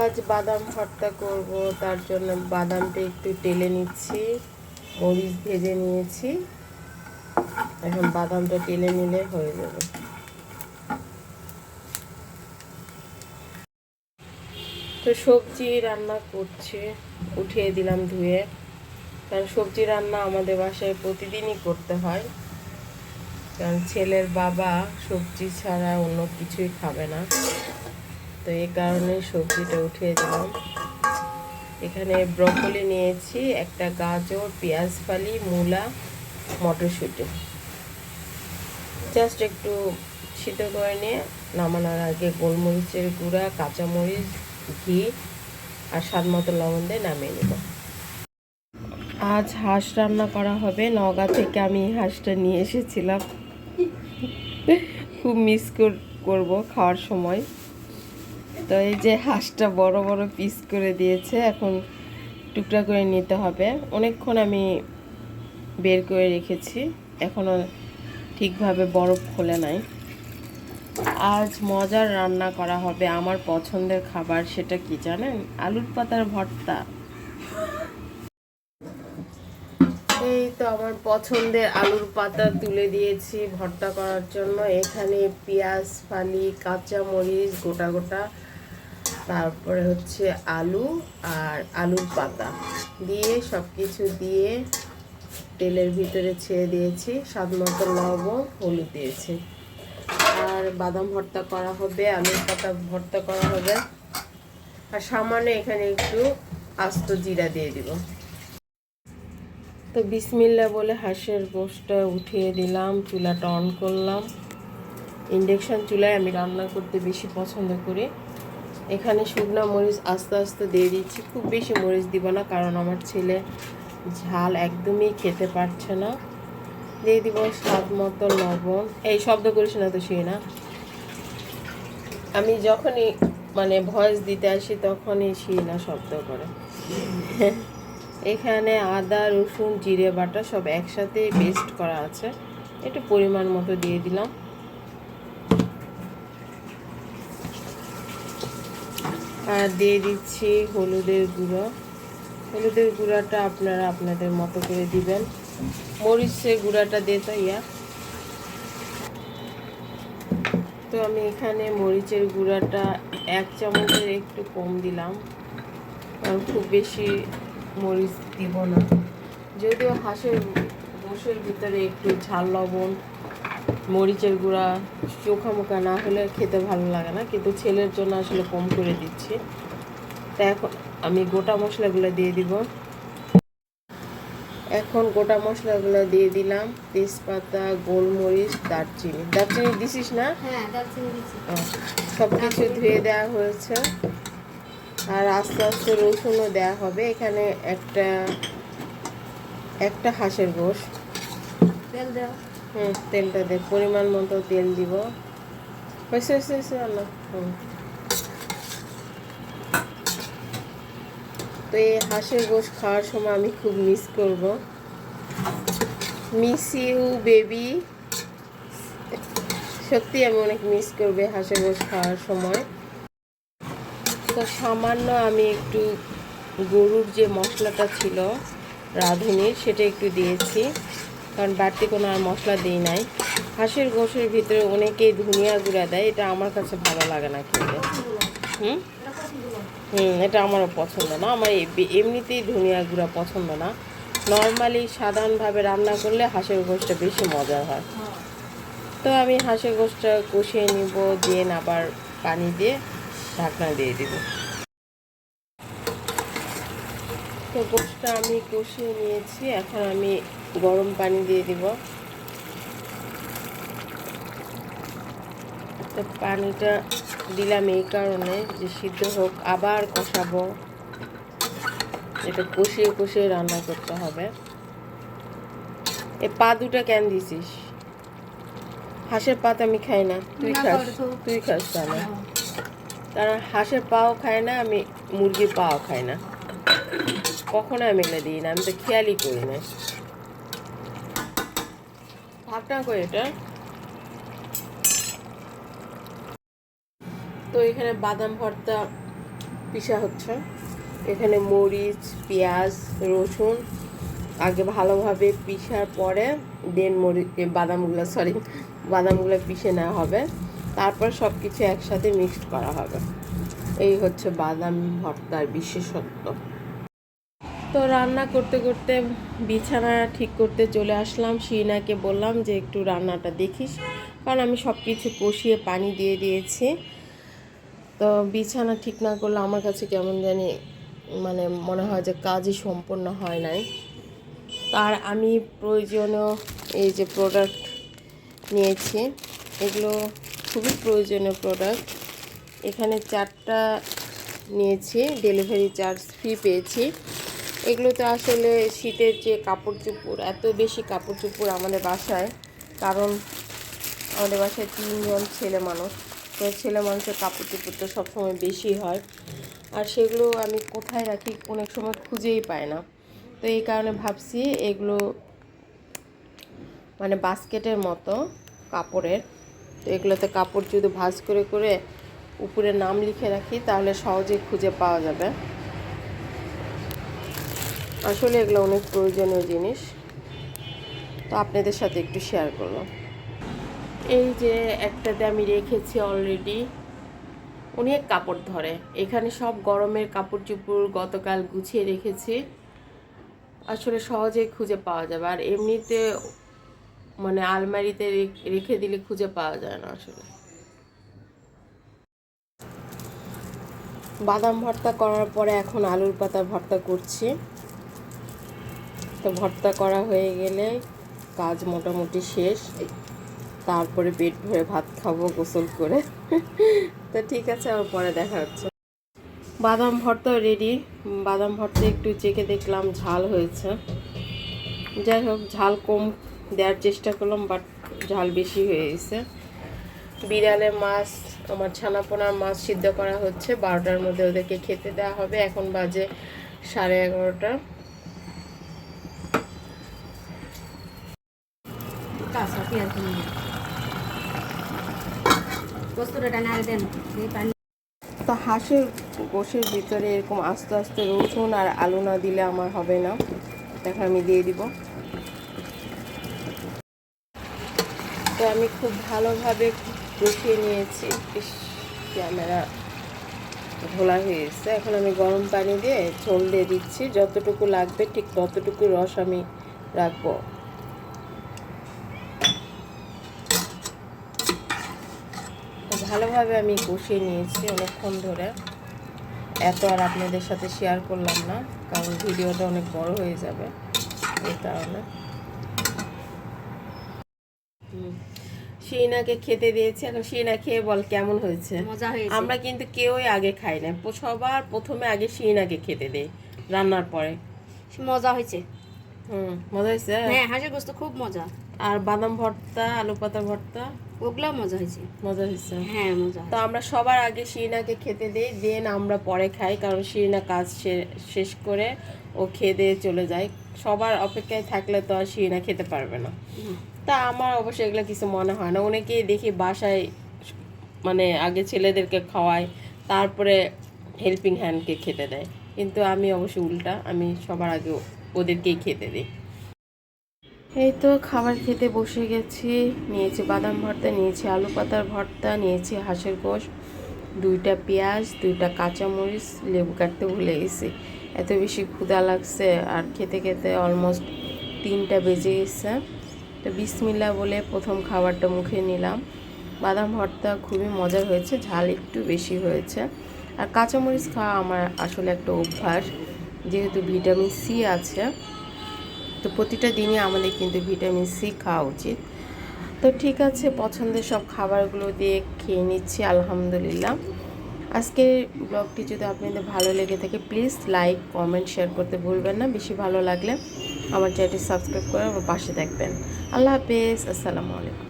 আজ বাদাম ভর্তা করব, তার জন্য বাদামটা একটু টেলে নিচ্ছি, মরিচ ভেজে নিয়েছি। এখন বাদামটা টেলে নিলে হয়ে যাবে। তো সবজি রান্না করছি, উঠিয়ে দিলাম ধুয়ে। কারণ সবজি রান্না আমাদের বাসায় প্রতিদিনই করতে হয়। কারণ ছেলের বাবা সবজি ছাড়া অন্য কিছুই খাবে না। তো এই কারণে সবজিটা উঠিয়ে দিলাম এখানে ব্রকলি নিয়েছি, একটা গাজর, পেঁয়াজ ফালি, মূলা, মটরশুঁটি। জাস্ট একটু সিদ্ধ করে নিয়ে নামানোর আগে গোলমরিচের গুঁড়া, কাঁচামরিচ, ঘি আর স্বাদ মতো লবণ দিয়ে নামিয়ে নেব। আজ হাঁস রান্না করা হবে। নগা থেকে আমি হাঁসটা নিয়ে এসেছিলাম। খুব মিস করব খাওয়ার সময়। তো এই যে হাঁসটা বড় বড় পিস করে দিয়েছে, এখন টুকরা করে নিতে হবে। অনেকক্ষণ আমি বের করে রেখেছি এখনও ঠিকভাবে বরফ খোলে নাই। আজ মজার রান্না করা হবে, আমার পছন্দের খাবার সেটা কি জানেন? আলুর পাতার ভর্তা। এই তো আমার পছন্দের আলুর পাতা তুলে দিয়েছি ভর্তা করার জন্য। এখানে পেঁয়াজ, ফালি কাঁচা মরিচ গোটা গোটা তারপরে হচ্ছে আলু আর আলুর পাতা দিয়ে সব কিছু দিয়ে তেলের ভিতরে ছেড়ে দিয়েছি, স্বাদ মতো লবণ, হলুদ দিয়েছি। আর বাদাম ভর্তা করা হবে, আলুর পাতা ভর্তা করা হবে। আর সামান্য এখানে একটু আস্ত জিরা দিয়ে দিব। তো বিসমিল্লা বলে হাঁসের গোষ্ঠটা উঠিয়ে দিলাম, চুলাটা অন করলাম। ইন্ডাকশান চুলায় আমি রান্না করতে বেশি পছন্দ করি। এখানে শুকনা মরিচ আস্তে আস্তে দিয়ে দিচ্ছি। খুব বেশি মরিচ দিব না, কারণ আমার ছেলে ঝাল একদমই খেতে পারছে না। দিয়ে দিব স্বাদ মতো লবণ। এই শব্দ করিস না তো সে না। আমি যখনই মানে ভয়েস দিতে আসি, তখনই শিনা শব্দ করে। এখানে আদা, রসুন, জিরে বাটা সব একসাথে পেস্ট করা আছে। একটু পরিমাণ মতো দিয়ে দিলাম। দিয়ে দিচ্ছি হলুদের গুঁড়ো। হলুদের গুঁড়াটা আপনারা আপনাদের মতো করে দিবেন। মরিচের গুঁড়াটা দিয়ে তো ইয়া। তো আমি এখানে মরিচের গুঁড়াটা এক চামচের একটু কম দিলাম। কারণ খুব বেশি মরিচ দিব না। যদিও হাঁসের গোশের ভিতরে একটু ঝাল লবণ মরিচের গুঁড়া চোখা মোখা না হলে খেতে ভালো লাগে না কিন্তু ছেলের জন্য আসলে কম করে দিচ্ছি। তা এখন আমি গোটা মশলাগুলো দিয়ে দিব। এখন গোটা মশলাগুলো দিয়ে দিলাম। তেজপাতা গোলমরিচ দারচিনি। দারচিনি দিছিস না? হ্যাঁ সব কিছু ধুয়ে দেওয়া হয়েছে। আর আস্তে আস্তে রসুনও দেওয়া হবে। এখানে একটা একটা হাঁসের গোশ। তেল দেওয়া। হুম তেলটা দে, পরিমাণ মতো তেল দিব। হয়েছে হয়েছে হয়েছে হুম। তো এই হাঁসের গোশ খাওয়ার সময় আমি খুব মিস করব। মিস ইউ বেবি সত্যি আমি অনেক মিস করবে হাঁসের গোশ খাওয়ার সময়। তো সামান্য আমি একটু গরুর যে মশলাটা ছিল, রাঁধুনির, সেটা একটু দিয়েছি। কারণ বাড়তি কোনো আর মশলা দিই নাই। হাঁসের গোশের ভিতরে অনেকেই ধনিয়া গুঁড়া দেয়, এটা আমার কাছে ভালো লাগে না খেতে। হুম? হুম, এটা আমারও পছন্দ না। আমার এমনিতেই ধনিয়া গুঁড়া পছন্দ না। নর্মালি সাধারণভাবে রান্না করলে হাঁসের গোশটা বেশি হয় হ্যাঁ। তো আমি হাঁসের গোশটা কষিয়ে নিব, দিয়ে আবার পানি দিয়ে ঢাকনা দিয়ে দিব। তো গোশটা আমি কষিয়ে নিয়েছি। এখন আমি গরম পানি দিয়ে দিব। তো পানিটা দিলাম এই কারণে যে সিদ্ধ হোক আবার কষাবো। এটা কষিয়ে কষিয়ে রান্না করতে হবে। এ পা দুটা কেন দিছিস? হাঁসের পাত আমি খাই না। তুই খাস। তুই খাস তাহলে। কারণ হাঁসের পাও খায় না আমি মুরগির পাও খাই না। কখনো আমি এগুলো দিই না আমি তো খেয়ালই করি না। ভাবনা করে এটা? তো এখানে বাদাম ভর্তা পিসা হচ্ছে। এখানে মরিচ, পেঁয়াজ, রসুন, আগে ভালোভাবে পিসার পরে দেন মরিচ বাদামগুলো সরি বাদামগুলো পিষে নেওয়া হবে। তারপর সব কিছু একসাথে মিক্সড করা হবে। এই হচ্ছে বাদাম ভর্তার বিশেষত্ব। তো রান্না করতে করতে বিছানা ঠিক করতে চলে আসলাম। শিনাকে বললাম যে, একটু রান্নাটা দেখিস। কারণ আমি সব কিছু কষিয়ে পানি দিয়ে দিয়েছি। তো বিছানা ঠিক না করলে আমার কাছে কেমন জানি মানে মনে হয় যে কাজই সম্পন্ন হয় নাই। তার আমি প্রয়োজনীয় এই যে প্রোডাক্ট নিয়েছি, এগুলো খুবই প্রয়োজনীয় প্রোডাক্ট এখানে চারটা নিয়েছি ডেলিভারি চার্জ ফ্রি পেয়েছি। এগুলোতে আসলে শীতের যে কাপড় চোপড়, এত বেশি কাপড় চোপড় আমাদের বাসায়। কারণ আমাদের বাসায় তিনজন ছেলে মানুষ, তো ছেলে মানুষের কাপড় চোপড় তো সবসময় বেশি হয়। আর সেগুলো আমি কোথায় রাখি অনেক সময় খুঁজেই পাই না। তো এই কারণে ভাবছি এগুলো মানে বাস্কেটের মতো কাপড়ের। তো এগুলোতে কাপড় যদি ভাঁজ করে করে উপরে নাম লিখে রাখি, তাহলে সহজেই খুঁজে পাওয়া যাবে। আসলে এগুলো অনেক প্রয়োজনীয় জিনিস। তো আপনাদের সাথে একটু শেয়ার করলাম। এই যে একটাতে আমি রেখেছি অলরেডি অনেক কাপড় ধরে। এখানে সব গরমের কাপড় চোপড় গতকাল গুছিয়ে রেখেছি। আসলে সহজেই খুঁজে পাওয়া যাবে। আর এমনিতে মানে আলমারিতে রেখে দিলে খুঁজে পাওয়া যায় না আসলে। বাদাম ভর্তা করার পরে এখন আলুর পাতা ভর্তা করছি। তো ভর্তা করা হয়ে গেলে কাজ মোটামুটি শেষ। তারপরে পেট ভরে ভাত খাব গোসল করে। তো ঠিক আছে, আবার পরে দেখা হচ্ছে। বাদাম ভর্তা রেডি বাদাম ভর্তা একটু চেখে দেখলাম, ঝাল হয়েছে। যাই হোক, ঝাল কম দেওয়ার চেষ্টা করলাম বাট ঝাল বেশি হয়ে গেছে। বিড়ালের মাছ, আমার ছানাপোনার মাছ সিদ্ধ করা হচ্ছে। বারোটার মধ্যে ওদেরকে খেতে দেওয়া হবে। এখন বাজে সাড়ে এগারোটা কাঁচা পেঁয়াজ তো হাঁসের গোশের ভিতরে এরকম আস্তে আস্তে রসুন আর আলু না দিলে আমার হবে না। দেখো আমি দিয়ে দিব। তো আমি খুব ভালোভাবে কষিয়ে নিয়েছি। ইস, ক্যামেরা ঘোলা হয়ে গেছে। এখন আমি গরম পানি দিয়ে ঝোল দিয়ে দিচ্ছি। যতটুকু লাগবে ঠিক ততটুকু রস আমি রাখব তো ভালোভাবে আমি কষিয়ে নিয়েছি অনেকক্ষণ ধরে। এত আর আপনাদের সাথে শেয়ার করলাম না কারণ ভিডিওটা অনেক বড় হয়ে যাবে এই কারণে। শিনাকে খেতে দিয়েছি এখন শিনা খেয়ে বল কেমন হয়েছে? আমরা কিন্তু কেউই আগে খাই না। সবার প্রথমে আগে শিনাকে খেতে দেই রান্নার পরে। মজা হয়েছে। হুম মজা হয়েছে? হ্যাঁ হাঁসের গোস্ত খুব মজা। আর বাদাম ভর্তা আলু পাতা ভর্তা? ওগুলাও মজা হয়েছে। মজা হয়েছে? হ্যাঁ মজা তো আমরা সবার আগে শিরিনাকে খেতে দিই দেন আমরা পরে খাই কারণ শিরিনা কাজ শেষ করে ও খেয়ে দিয়ে চলে যায়। সবার অপেক্ষায় থাকলে তো আর শিরিনা খেতে পারবে না। তা আমার অবশ্য এগুলো কিছু মনে হয় না। অনেকেই দেখি বাসায় মানে আগে ছেলেদেরকে খাওয়ায় তারপরে হেল্পিং হ্যান্ডকে খেতে দেয়। কিন্তু আমি অবশ্য উল্টা আমি সবার আগে ওদেরকেই খেতে দিই। এই তো খাবার খেতে বসে গেছি। নিয়েছি বাদাম ভর্তা, নিয়েছি আলু পাতার ভর্তা, নিয়েছি হাঁসের গোশ, দুইটা পেঁয়াজ, দুইটা কাঁচামরিচ, লেবু কাটতে ভুলে গেছি। এত বেশি ক্ষুধা লাগছে আর খেতে খেতে অলমোস্ট তিনটা বেজে গেছে। তো বিসমিল্লা বলে প্রথম খাবারটা মুখে নিলাম। বাদাম ভর্তা খুবই মজার হয়েছে, ঝাল একটু বেশি হয়েছে। আর কাঁচামরিচ খাওয়া আমার আসলে একটা অভ্যাস, যেহেতু ভিটামিন সি আছে। তো প্রতিটা দিনই আমাদের কিন্তু ভিটামিন সি খাওয়া উচিত। তো ঠিক আছে, পছন্দের সব খাবারগুলো দিয়ে খেয়ে নিচ্ছি, আলহামদুলিল্লাহ। আজকের ব্লগটি যদি আপনাদের ভালো লেগে থাকে, প্লিজ লাইক, কমেন্ট, শেয়ার করতে ভুলবেন না। বেশি ভালো লাগলে আমার চ্যানেলটি সাবস্ক্রাইব করে আমার পাশে থাকবেন আল্লাহ হাফেজ, আসসালামু আলাইকুম।